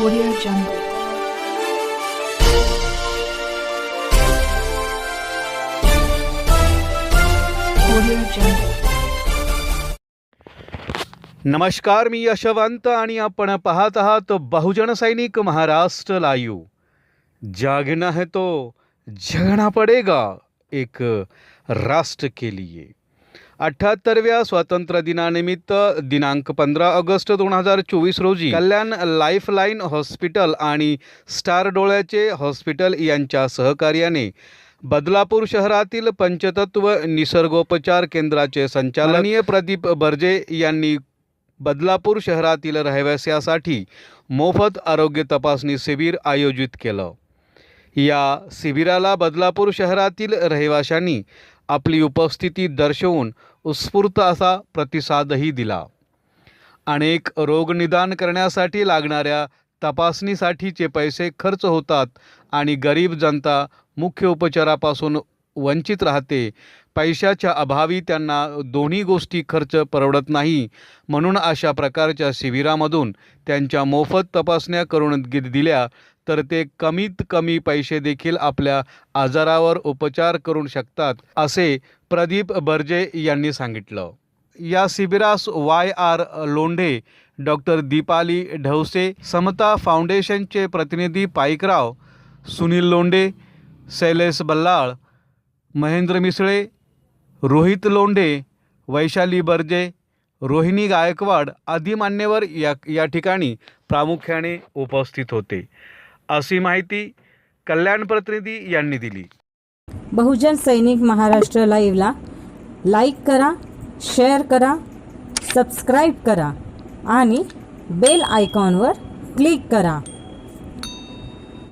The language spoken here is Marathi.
Audio Jungle. Audio Jungle. नमस्कार, मी यशवंत आणि आपण पाहत आहात बहुजन सैनिक महाराष्ट्र लाईव्ह जागना है तो जगना पडेगा एक राष्ट्र के लिए अठ्ठ्याहत्तरव्या स्वातंत्र्य दिनानिमित्त दिनांक पंधरा ऑगस्ट दोन हजार चोवीस रोजी कल्याण लाईफलाईन हॉस्पिटल आणि स्टार डोळ्याचे हॉस्पिटल यांच्या सहकार्याने बदलापूर शहरातील पंचतत्व निसर्गोपचार केंद्राचे संचालनीय प्रदीप बर्जे यांनी बदलापूर शहरातील रहिवाशासाठी मोफत आरोग्य तपासणी शिबिर आयोजित केलं. या शिबिराला बदलापूर शहरातील रहिवाशांनी आपली उपस्थिती दर्शवून उत्स्फूर्त असा प्रतिसादही दिला. अनेक रोगनिदान करण्यासाठी लागणाऱ्या तपासणीसाठीचे पैसे खर्च होतात आणि गरीब जनता मुख्य उपचारापासून वंचित राहते. पैशाच्या अभावी त्यांना दोन्ही गोष्टी खर्च परवडत नाही. म्हणून अशा प्रकारच्या शिबिरामधून त्यांच्या मोफत तपासण्या करून दिल्या तर ते कमीत कमी पैसे देखील आपल्या आजारावर उपचार करू शकतात असे प्रदीप बर्जे यांनी सांगितलं. या शिबिरास Y R Londhe doctor Deepali Dhawse Samata फाउंडेशनचे प्रतिनिधी पाईकराव सुनील लोंढे शैलेश बल्लाळ महेंद्र मिसळे रोहित लोंढे वैशाली बर्जे रोहिणी गायकवाड आदी मान्यवर या या ठिकाणी प्रामुख्याने उपस्थित होते. अशी माहिती कल्याण प्रतिनिधी यांनी दिली. बहुजन सैनिक महाराष्ट्र लाईव्हला लाईक करा शेअर करा सबस्क्राईब करा आणि बेल आयकॉनवर क्लिक करा.